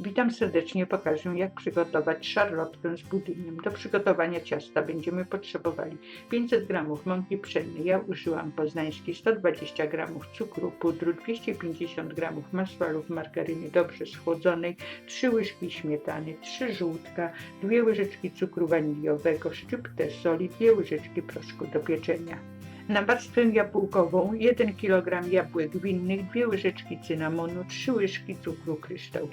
Witam serdecznie, pokażę jak przygotować szarlotkę z budyniem. Do przygotowania ciasta będziemy potrzebowali 500 g mąki pszennej, ja użyłam poznańskiej, 120 g cukru pudru, 250 g masła lub margaryny dobrze schłodzonej, 3 łyżki śmietany, 3 żółtka, 2 łyżeczki cukru waniliowego, szczyptę soli, 2 łyżeczki proszku do pieczenia. Na warstwę jabłkową 1 kg jabłek winnych, 2 łyżeczki cynamonu, 3 łyżki cukru kryształ.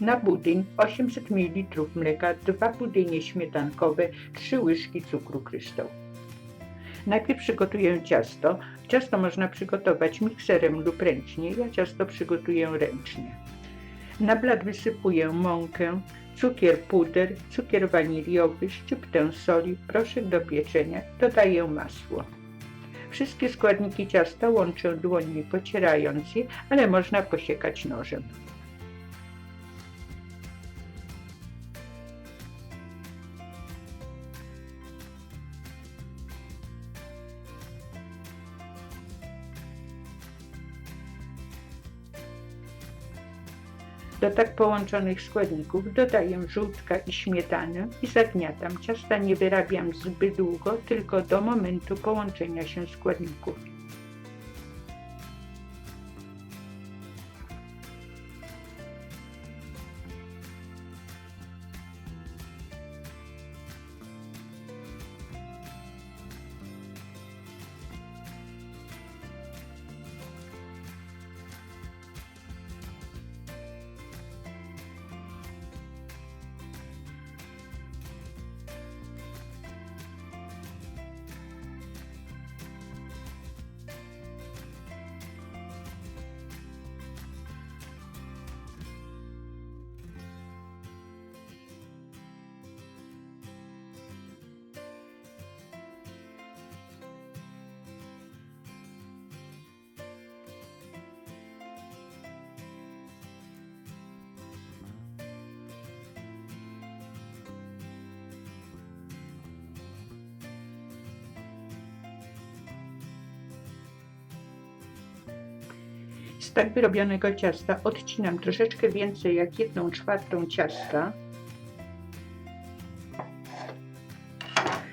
Na budyń 800 ml mleka, 2 budynie śmietankowe, 3 łyżki cukru kryształ. Najpierw przygotuję ciasto. Ciasto można przygotować mikserem lub ręcznie. Ja ciasto przygotuję ręcznie. Na blat wysypuję mąkę, cukier puder, cukier waniliowy, szczyptę soli, proszek do pieczenia. Dodaję masło. Wszystkie składniki ciasta łączę dłońmi pocierając je, ale można posiekać nożem. Do tak połączonych składników dodaję żółtka i śmietanę i zagniatam. Ciasta nie wyrabiam zbyt długo, tylko do momentu połączenia się składników. Z tak wyrobionego ciasta odcinam troszeczkę więcej jak jedną czwartą ciasta.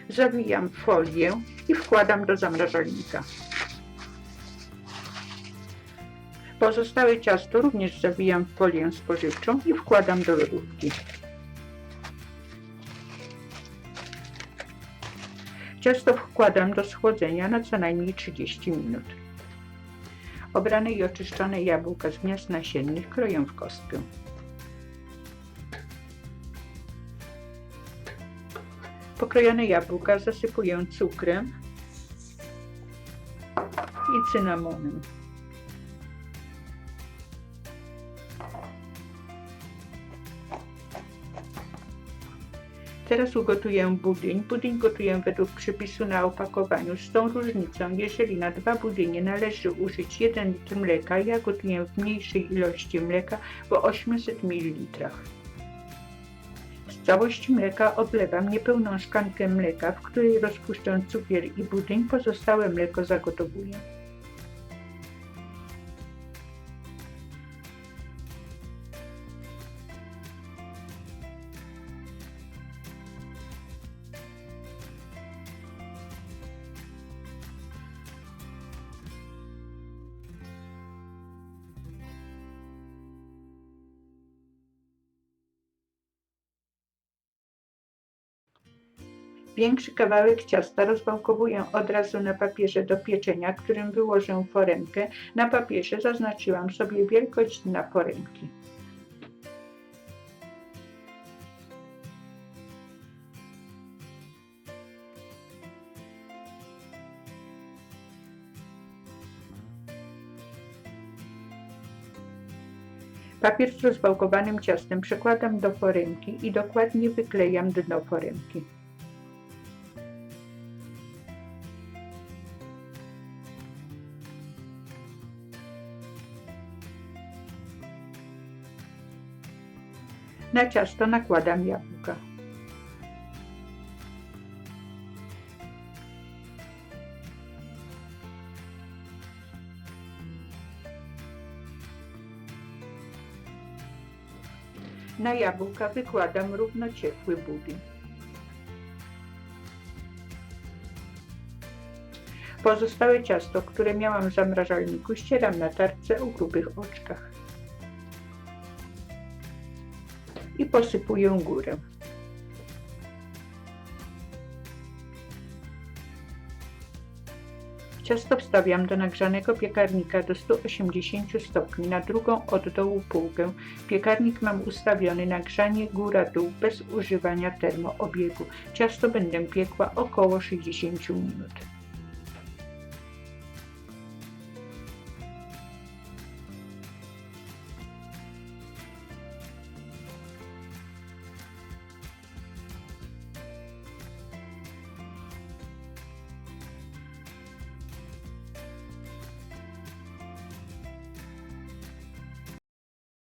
Zawijam folię i wkładam do zamrażalnika. Pozostałe ciasto również zawijam w folię spożywczą i wkładam do lodówki. Ciasto wkładam do schłodzenia na co najmniej 30 minut. Obrane i oczyszczone jabłka z gniazd nasiennych kroję w kostkę. Pokrojone jabłka zasypuję cukrem i cynamonem. Teraz ugotuję budyń. Budyń gotuję według przepisu na opakowaniu z tą różnicą, jeżeli na dwa budynie należy użyć 1 litr mleka, ja gotuję w mniejszej ilości mleka, bo 800 ml. Z całości mleka oblewam niepełną szklankę mleka, w której rozpuszczę cukier i budyń, pozostałe mleko zagotowuję. Większy kawałek ciasta rozwałkowuję od razu na papierze do pieczenia, którym wyłożę foremkę. Na papierze zaznaczyłam sobie wielkość dna foremki. Papier z rozwałkowanym ciastem przekładam do foremki i dokładnie wyklejam dno foremki. Na ciasto nakładam jabłka. Na jabłka wykładam równo ciepły budyń. Pozostałe ciasto, które miałam w zamrażalniku, ścieram na tarce o grubych oczkach. I posypuję górę. Ciasto wstawiam do nagrzanego piekarnika do 180 stopni na drugą od dołu półkę. Piekarnik mam ustawiony na grzanie góra-dół bez używania termoobiegu. Ciasto będę piekła około 60 minut.